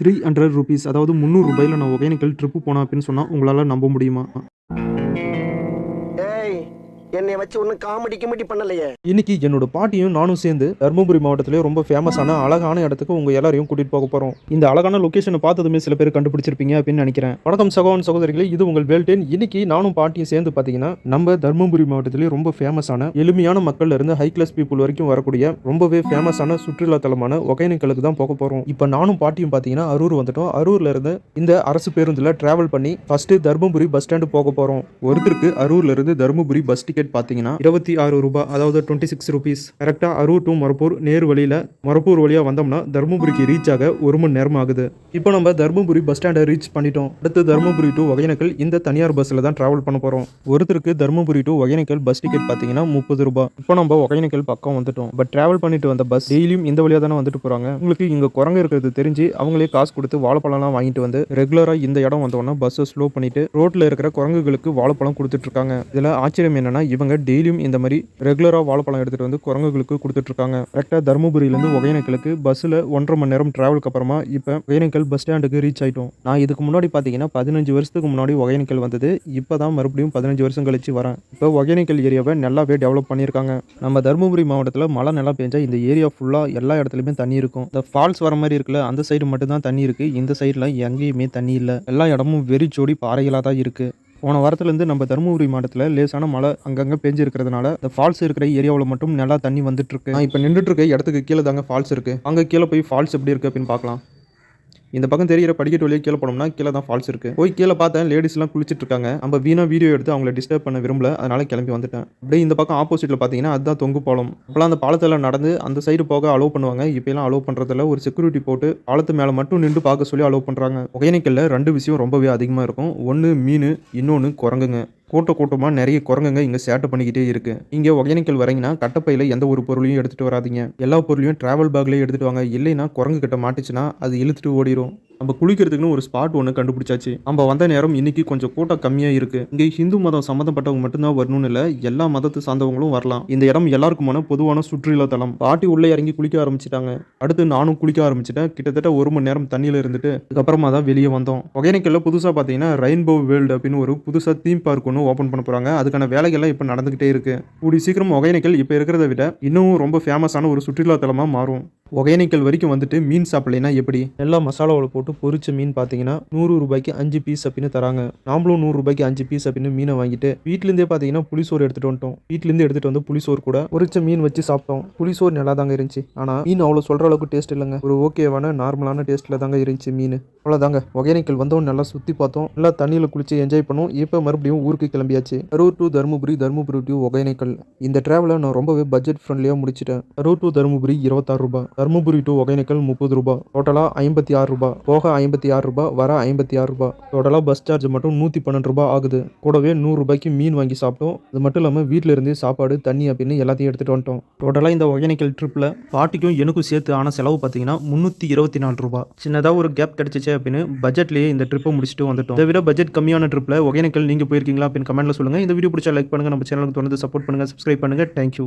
Three hundred rupees அதாவது முந்நூறு ரூபாயில் நான் ஒகேனக்கல் ட்ரிப்பு போனேன் அப்படின்னு சொன்னால் உங்களால் நம்ப முடியுமா? என்னை வச்சு ஒன்னும் காமெடி கிமெடி பண்ணலையே. இன்னைக்கு என்னோட பாட்டியும் நானும் சேர்ந்து தருமபுரி மாவட்டத்திலே ரொம்ப ஃபேமஸான அழகான இடத்துக்கு உங்க எல்லாரையும் கூட்டிட்டு போக போறோம். இந்த அழகான லொகேஷனை பார்த்ததுமே சில பேர் கண்டுபிடிச்சிருப்பீங்க அப்படின்னு நினைக்கிறேன். வணக்கம் சகோதரன் சகோதரிகளே இது உங்கள் வேல்டேன். இன்னைக்கு நானும் பாட்டியும் சேர்ந்து பார்த்தீங்கன்னா நம்ம தருமபுரி மாவட்டத்திலே ரொம்ப ஃபேமஸான எளிமையான மக்கள்ல இருந்து ஹை கிளாஸ் பீப்புள் வரைக்கும் வரக்கூடிய ரொம்பவே ஃபேமஸான சுற்றுலா தலமான ஒகேனக்கலுக்கு தான் போக போறோம். இப்போ நானும் பாட்டியும் பார்த்தீங்கன்னா அரூர் வந்துட்டோம். அரூர்ல இருந்து இந்த அரசு பேருந்துல டிராவல் பண்ணி ஃபர்ஸ்ட் தருமபுரி பஸ் ஸ்டாண்டு போக போறோம். ஒருத்தருக்கு அரூர்ல இருந்து தருமபுரி பஸ் டிக்கெட் பார்த்தீங்கன்னா இருபத்தி ஆறு ரூபாய் அதாவது டுவெண்ட்டி சிக்ஸ் ருபீஸ் கரெக்டாக அரூர் டு மொரப்பூர் நேர் வழியில் மொரப்பூர் வழியாக வந்தோம்னா தருமபுரிக்கு ரீச் ஆக ஒரு மணி நேரம் ஆகுது இப்போ நம்ம தருமபுரி பஸ் ஸ்டாண்டை ரீச் பண்ணிட்டோம். அடுத்து தருமபுரி டு ஒகேனக்கல் இந்த தனியார் பஸ்ஸில் தான் டிராவல் பண்ண போகிறோம் ஒருத்தருக்கு Dharmapuri to Hogenakkal bus ticket பார்த்தீங்கன்னா முப்பது ரூபாய் இப்போ நம்ம ஒகேனக்கல் பக்கம் வந்துட்டோம். பட் டிராவல் பண்ணிட்டு வந்த பஸ் டெய்லியும் இந்த வழியாக தானே வந்துட்டு போகிறாங்க உங்களுக்கு இங்கே குரங்கு இருக்கிறது தெரிஞ்சு அவங்களே காசு கொடுத்து வாழைப்பழம்லாம் வாங்கிட்டு வந்து ரெகுலராக இந்த இடம் வந்தோன்னா பஸ்ஸை ஸ்லோ பண்ணிட்டு ரோட்டில் இருக்கிற குரங்குகளுக்கு வாழைப்பழம் கொடுத்துட்டு இருக்காங்க. இதில் ஆச்சரியம் என்னன்னா இவங்க டெய்லியும் இந்த மாதிரி ரெகுலராக வாழைப்பழம் எடுத்துகிட்டு வந்து குரங்குகளுக்கு கொடுத்துட்ருக்காங்க. கரெக்டாக தருமபுரியிலேருந்து ஒகேனக்கலுக்கு பஸ்ஸில் ஒன்றரை மணி நேரம் ட்ராவலுக்கு அப்புறமா இப்போ ஒகேனக்கல் பஸ் ஸ்டாண்டுக்கு ரீச் ஆகிட்டோம் நான் இதுக்கு முன்னாடி பார்த்தீங்கன்னா பதினஞ்சு வருஷத்துக்கு முன்னாடி ஒகேனக்கல் வந்தது. இப்போ தான் மறுபடியும் பதினஞ்சு வருஷம் கழிச்சு வரேன். இப்போ ஒகேனக்கல் ஏரியாவை நல்லாவே டெவலப் பண்ணியிருக்காங்க. நம்ம தருமபுரி மாவட்டத்தில் மழை நல்லா பெஞ்சால் இந்த ஏரியா ஃபுல்லாக எல்லா இடத்துலையுமே தண்ணி இருக்கும். இந்த ஃபால்ஸ் வர மாதிரி இருக்குல்ல அந்த சைடு மட்டும்தான் தண்ணி இருக்குது இந்த சைடில் எங்கேயுமே தண்ணி இல்லை. எல்லா இடமும் வெறிச்சோடி பாறைகளாக தான் இருக்குது போன வாரத்துலேருந்து நம்ம தருமபுரி மாவட்டத்தில் லேசான மழை அங்கங்கே பெஞ்சிருக்கிறதுனால இந்த ஃபால்ஸ் இருக்கிற ஏரியாவில் மட்டும் நல்லா தண்ணி வந்துட்டு இருக்கு இப்போ நின்றுட்டு இருக்க இடத்துக்கு கீழே தாங்க ஃபால்ஸ் இருக்கு. அங்கே கீழே போய் ஃபால்ஸ் எப்படி இருக்கு அப்படின்னு பார்க்கலாம். இந்த பக்கம் தெரியிற படிக்கட்டு வழியே கீழே போனோம்னா கீழே தான் ஃபால்ஸ் இருக்கு. போய் கீழே பார்த்தேன் லேடிஸ்லாம் குளிச்சிட்டு இருக்காங்க. நம்ம வீணா வீடியோ எடுத்து அவங்கள டிஸ்டர்ப் பண்ண விரும்பல அதனால கிளம்பி வந்துட்டேன். அப்படியே இந்த பக்கம் ஆப்போசிட்டில் பார்த்தீங்கன்னா அதுதான் தொங்கு பாலம். அப்போலாம் அந்த பாலத்தில் நடந்து அந்த சைடு போக அலோவ் பண்ணுவாங்க. இப்போலாம் அலோவ் பண்ணுறதில்ல ஒரு செக்யூரிட்டி போட்டு பாலத்து மேலே மட்டும் நின்று பார்க்க சொல்லி அலோவ் பண்ணுறாங்க ஒகேனக்கல்ல ரெண்டு விஷயம் ரொம்பவே அதிகமாக இருக்கும். ஒன்று மீன் இன்னொன்று குரங்குங்க. கூட்ட கூட்டமாக நிறைய குரங்குங்க இங்கே சேட்டை பண்ணிக்கிட்டே இருக்கு. இங்கே ஒகேனக்கல் வரீங்கன்னா கட்டப்பையில் எந்த ஒரு பொருளையும் எடுத்துகிட்டு வராதீங்க. எல்லா பொருளையும் ட்ராவல் பேக்லேயே எடுத்துகிட்டு வாங்க. இல்லைன்னா குரங்கு கிட்ட மாட்டுச்சுன்னா அது இழுத்துட்டு ஓடிடும் நம்ம குளிக்கிறதுக்குன்னு ஒரு ஸ்பாட் ஒன்று கண்டுபிடிச்சாச்சு. நம்ம வந்த நேரம் இன்னைக்கு கொஞ்சம் கூட்டம் கம்மியாக இருக்கு. இங்கே ஹிந்து மதம் சம்மந்தப்பட்டவங்க மட்டும்தான் வரணும்னு இல்லை எல்லா மதத்தை சார்ந்தவங்களும் வரலாம். இந்த இடம் எல்லாருக்குமான பொதுவான சுற்றுலா தலம் பாட்டி உள்ளே இறங்கி குளிக்க ஆரம்பிச்சிட்டாங்க. அடுத்து நானும் குளிக்க ஆரம்பிச்சிட்டேன். கிட்டத்தட்ட ஒரு மணி நேரம் தண்ணியில் இருந்துட்டு அதுக்கப்புறமா தான் வெளியே வந்தோம். ஒகேனக்கல்ல புதுசாக பார்த்தீங்கன்னா ரெயின்போ வேர்ல்டு அப்படின்னு ஒரு புதுசாக தீம் பார்க் ஒன்று ஓப்பன் பண்ண போகிறாங்க அதுக்கான வேலைகள்லாம் இப்போ நடந்துகிட்டே இருக்கு. கூடி சீக்கிரம் ஒகேனக்கல் இப்போ இருக்கிறத விட இன்னும் ரொம்ப ஃபேமஸான ஒரு சுற்றுலா தலமாக மாறும். ஒகேனக்கல் வரைக்கும் வந்துட்டு மீன் சாப்பிடலைன்னா எப்படி? எல்லா மசாலாவில் போட்டு பொரிச்ச மீன் பார்த்தீங்கன்னா நூறு ரூபாய்க்கு அஞ்சு பீஸ் அப்படின்னு தராங்க. நாமளும் நூறு ரூபாய்க்கு அஞ்சு பீஸ் அப்படின்னு மீனை வாங்கிட்டு வீட்டிலேருந்தே பார்த்தீங்கன்னா புளிசோறு எடுத்துகிட்டு வந்துட்டோம். வீட்டிலேருந்து எடுத்துகிட்டு வந்து புளிசோறு கூட பொரிச்ச மீன் வச்சு சாப்பிட்டோம். புளிசோறு நல்லா தாங்க இருந்துச்சு. ஆனால் மீன் அவ்வளோ சொல்கிற அளவுக்கு டேஸ்ட் இல்லைங்க. ஒரு ஓகேவான நார்மலான டேஸ்ட்டில் தாங்க இருந்துச்சு மீன். அவ்வளோதாங்க ஒகேனக்கல் வந்தவன் நல்லா சுற்றி பார்த்தோம். நல்லா தண்ணியில் குளிச்சு என்ஜாய் பண்ணோம். இப்போ மறுபடியும் ஊருக்கு கிளம்பியாச்சு. Harur to Dharmapuri Dharmapuri to Hogenakkal. இந்த ட்ராவலை நான் ரொம்பவே பட்ஜெட் ஃப்ரெண்ட்லியாக முடிச்சிட்டேன். அரூர் டு தருமபுரி இருபத்தாறு ரூபாய். தருமபுரி டு ஒகேனக்கல் முப்பது ரூபாய் டோட்டலாக ஐம்பத்தி ஆறு ரூபாய் போக ஐம்பத்தி ஆறு ரூபாய் வர ஐம்பத்தி ஆறு ரூபாய் டோட்டலாக பஸ் சார்ஜ் மட்டும் நூற்றி பன்னெண்டு ரூபாய் ஆகுது. கூடவே நூறு ரூபாய்க்கு மீன் வாங்கி சாப்பிட்டோம். அது மட்டும் இல்லாமல் வீட்டில் இருந்து சாப்பாடு தண்ணி அப்படின்னு எல்லாத்தையும் எடுத்துகிட்டு வந்துட்டோம். டோட்டலாக இந்த ஒகேனக்கல் ட்ரிப்பில் பாட்டிக்கும் எனக்கும் சேர்த்து ஆன செலவு பார்த்தீங்கன்னா முந்நூற்றி இருபத்தி நாலு ரூபாய் சின்னதாக ஒரு கேப் கிடச்சிச்சு அப்படின்னு பட்ஜெட்லேயே இந்த ட்ரிப்பை முடிச்சுட்டு வந்துட்டோம். இதை விட பட்ஜெட் கம்மியான ட்ரிப்பில் ஒகேனக்கல் நீங்கள் போயிருக்கீங்களா அப்படின்னு கமெண்ட்டில் சொல்லுங்கள் இந்த வீடியோ பிடிச்சா லைக் பண்ணுங்கள் நம்ம சேனலுக்கு தொடர்ந்து சப்போர்ட் பண்ணுங்கள் சப்ஸ்கிரைப் பண்ணுங்கள் தேங்க்யூ